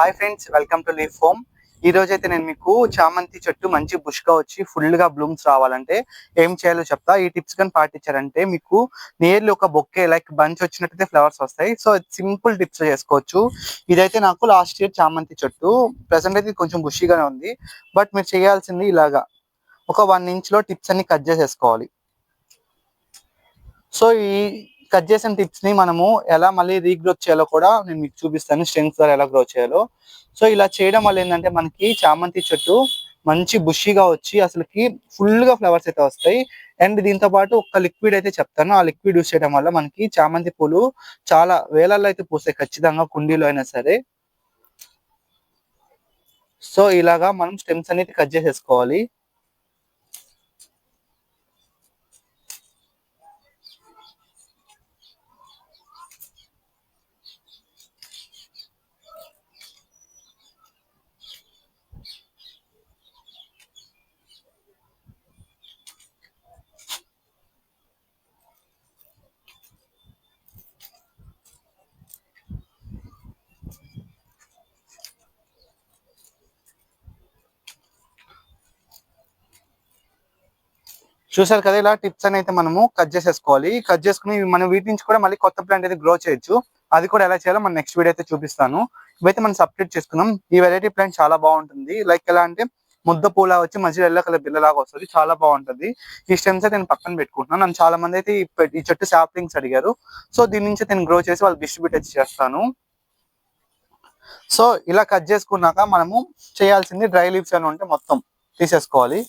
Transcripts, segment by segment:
Hi friends welcome to leaf home. ఈ రోజు అయితే నేను మీకు చామంతి చెట్టు మంచి బుష్గా వచ్చి ఫుల్గా బ్లూమ్స్ రావాలంటే ఏం చేయాలో చెప్తా. ఈ టిప్స్ కానీ పాటించారంటే మీకు నియర్లీ ఒక బొక్కే లైక్ బంచ్ వచ్చినట్టయితే ఫ్లవర్స్ వస్తాయి. సో సింపుల్ టిప్స్ చేసుకోవచ్చు. ఇదైతే నాకు లాస్ట్ ఇయర్ చామంతి చెట్టు. ప్రెసెంట్ అయితే కొంచెం బుషీగానే ఉంది. బట్ మీరు చేయాల్సింది ఇలాగా. ఒక వన్ ఇంచ్లో టిప్స్ అన్ని కట్ చేసేసుకోవాలి. సో ఈ కట్ చేసిన టిప్స్ని మనము ఎలా మళ్ళీ రీగ్రోత్ చేయాలో కూడా నేను మీకు చూపిస్తాను స్ట్రెంగ్స్ ద్వారా ఎలా గ్రో చేయాలో. సో ఇలా చేయడం వల్ల ఏంటంటే మనకి చామంతి చెట్టు మంచి బుషిగా వచ్చి అసలుకి ఫుల్గా ఫ్లవర్స్ అయితే వస్తాయి. అండ్ దీంతో పాటు ఒక లిక్విడ్ అయితే చెప్తాను. ఆ లిక్విడ్ యూస్ చేయడం వల్ల మనకి చామంతి పూలు చాలా వేలల్లో అయితే పూస్తాయి ఖచ్చితంగా కుండీలో అయినా సరే. సో ఇలాగా మనం స్టెమ్స్ అనేది కట్ చేసేసుకోవాలి. చూసారు కదా ఇలా టిప్స్ అని అయితే మనము కట్ చేసేసుకోవాలి. కట్ చేసుకుని మనం వీటి నుంచి కూడా మళ్ళీ కొత్త ప్లాంట్ అయితే గ్రో చేయొచ్చు. అది కూడా ఎలా చేయాలో మనం నెక్స్ట్ వీడియో అయితే చూపిస్తాను. ఇవైతే మనం సపరేట్ చేసుకున్నాం. ఈ వెరైటీ ప్లాంట్ చాలా బాగుంటుంది. లైక్ ఎలా అంటే ముద్ద పూల వచ్చి మధ్యలో ఎల్లో కలర్ బిల్లలాగా వస్తుంది. చాలా బాగుంటుంది. ఈ స్టెమ్స్ అయితే నేను పక్కన పెట్టుకుంటున్నాను. నన్ను చాలా మంది అయితే ఈ- చెట్టు శాప్లింగ్స్ అడిగారు. సో దీని నుంచి నేను గ్రో చేసి వాళ్ళు డిస్ట్రిబ్యూట్ అయితే చేస్తాను. సో ఇలా కట్ చేసుకున్నాక మనము చేయాల్సింది డ్రై లీవ్స్ అని ఉంటే మొత్తం తీసేసుకోవాలి.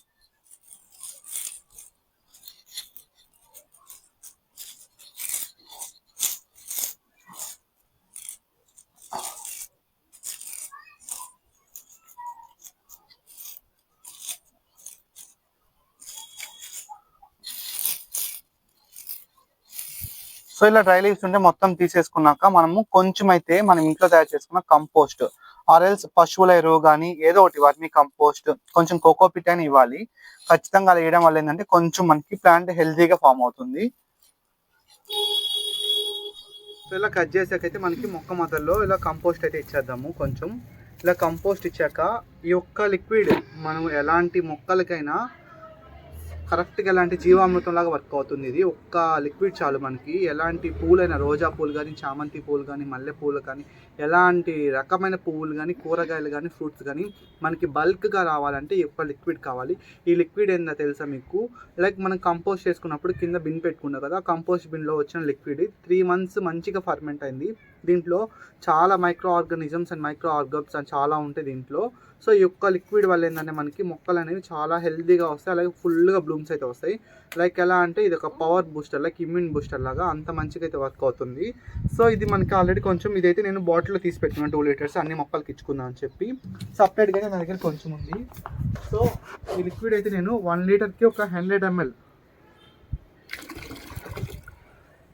సో ఇలా డ్రై లీవ్స్ ఉంటే మొత్తం తీసేసుకున్నాక మనము కొంచెం అయితే మనం ఇంట్లో తయారు చేసుకున్న కంపోస్ట్ ఆర్ఎల్స్ పశువుల ఎరువు కానీ ఏదో ఒకటి వాటిని కంపోస్ట్ కొంచెం కోకోపిట్ అని ఇవ్వాలి. ఖచ్చితంగా అలా వేయడం వల్ల ఏంటంటే కొంచెం మనకి ప్లాంట్ హెల్తీగా ఫామ్ అవుతుంది. సో ఇలా కట్ చేసాకైతే మనకి మొక్క మొదల్లో ఇలా కంపోస్ట్ అయితే ఇచ్చేద్దాము కొంచెం. ఇలా కంపోస్ట్ ఇచ్చాక ఈ ఒక్క లిక్విడ్ మనం ఎలాంటి మొక్కలకైనా కరెక్ట్గా ఎలాంటి జీవామృతం లాగా వర్క్ అవుతుంది ఇది. ఒక్క లిక్విడ్ చాలు మనకి. ఎలాంటి పూలైనా రోజా పూలు కానీ చామంతి పూలు కానీ మల్లె పూలు కానీ ఎలాంటి రకమైన పువ్వులు కానీ కూరగాయలు కానీ ఫ్రూట్స్ కానీ మనకి బల్క్గా రావాలంటే ఈ ఒక్క లిక్విడ్ కావాలి. ఈ లిక్విడ్ ఏందో తెలుసా మీకు? లైక్ మనం కంపోస్ట్ చేసుకున్నప్పుడు కింద బిన్ పెట్టుకున్నాం కదా కంపోస్ట్ బిన్లో వచ్చిన లిక్విడ్ త్రీ మంత్స్ మంచిగా ఫర్మెంట్ అయింది. దీంట్లో చాలా మైక్రో ఆర్గానిజమ్స్ అండ్ మైక్రో ఆర్గబ్స్ అని చాలా ఉంటాయి దీంట్లో. సో ఈ యొక్క లిక్విడ్ వల్ల ఏంటంటే మనకి మొక్కలు అనేవి చాలా హెల్దీగా వస్తాయి అలాగే ఫుల్గా బ్లూమ్స్ అయితే వస్తాయి. లైక్ ఎలా అంటే ఇది ఒక power booster like immune booster లాగా అంత మంచిగా అయితే వర్క్ అవుతుంది. సో ఇది మనకి ఆల్రెడీ కొంచెం ఇదైతే నేను బాటిల్లో తీసి పెట్టుకున్నాను టూ లీటర్స్ అన్ని మొక్కలకి ఇచ్చుకుందాం అని చెప్పి సపరేట్గా నా దగ్గర కొంచెం ఉంది. సో ఈ లిక్విడ్ అయితే నేను వన్ లీటర్కి ఒక హండ్రెడ్ ఎంఎల్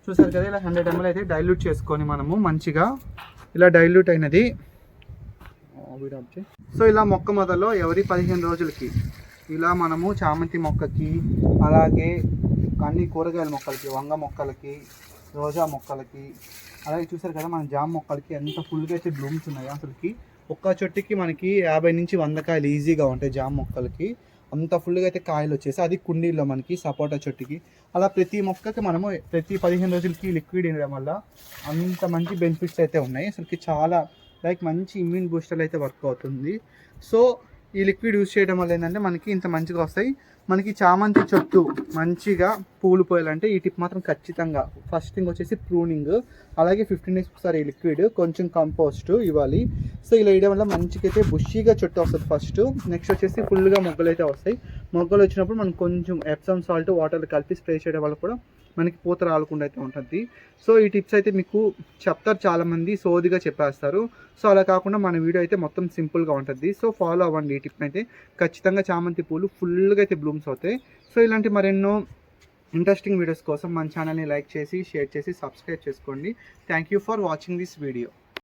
చూసారు కదా ఇలా హండ్రెడ్ ఎంఎల్ అయితే డైల్యూట్ చేసుకొని మనము మంచిగా ఇలా డైల్యూట్ అయినది సో ఇలా మొక్క మొదలు ఎవరి పదిహేను రోజులకి? ఇలా మనము చామంతి మొక్కకి అలాగే అన్ని కూరగాయల మొక్కలకి వంగ మొక్కలకి రోజా మొక్కలకి అలాగే చూసారు కదా మన జామ మొక్కలకి ఎంత ఫుల్గా అయితే బ్లూమ్స్ ఉన్నాయి అసలుకి. ఒక్క చెట్టుకి మనకి యాభై నుంచి వంద కాయలు ఈజీగా ఉంటాయి జామ మొక్కలకి. అంత ఫుల్గా అయితే కాయలు వచ్చేసి అది కుండీల్లో మనకి సపోటా చెట్టుకి. అలా ప్రతి మొక్కకి మనము ప్రతి పదిహేను రోజులకి లిక్విడ్ ఇవ్వడం వల్ల అంత మంచి బెనిఫిట్స్ అయితే ఉన్నాయి. అసలుకి చాలా లైక్ మంచి ఇమ్యూన్ బూస్టర్ అయితే వర్క్ అవుతుంది. సో ఈ లిక్విడ్ యూజ్ చేయడం వల్ల ఏంటంటే మనకి ఇంత మంచిగా వస్తాయి. మనకి చామంతి చెట్టు మంచిగా పూలు పోయాలంటే ఈ టిప్ మాత్రం ఖచ్చితంగా. ఫస్ట్ థింగ్ వచ్చేసి ప్రూనింగ్ అలాగే ఫిఫ్టీన్ డేస్ ఒకసారి ఈ లిక్విడ్ కొంచెం కంపోస్ట్ ఇవ్వాలి. సో ఇలా వేయడం వల్ల మంచికైతే బుషీగా చెట్టు వస్తుంది ఫస్ట్ నెక్స్ట్ వచ్చేసి ఫుల్గా మొగ్గలు అయితే వస్తాయి. మొగ్గలు వచ్చినప్పుడు మనం కొంచెం ఎప్సమ్ సాల్ట్ వాటర్ కలిపి స్ప్రే చేయడం వల్ల కూడా మనకి పూత రాలకుండా అయితే ఉంటుంది. సో ఈ టిప్స్ అయితే మీకు చెప్తారు చాలామంది సోదిగా చెప్పేస్తారు. సో అలా కాకుండా మన వీడియో అయితే మొత్తం సింపుల్గా ఉంటుంది. సో ఫాలో అవ్వండి ఈ టిప్ అయితే. ఖచ్చితంగా చామంతి పూలు ఫుల్గా అయితే బ్లూమ్స్ అవుతాయి. సో ఇలాంటి మరెన్నో ఇంట్రెస్టింగ్ వీడియోస్ కోసం మన ఛానల్ని లైక్ చేసి షేర్ చేసి సబ్స్క్రైబ్ చేసుకోండి. Thank you for watching this video.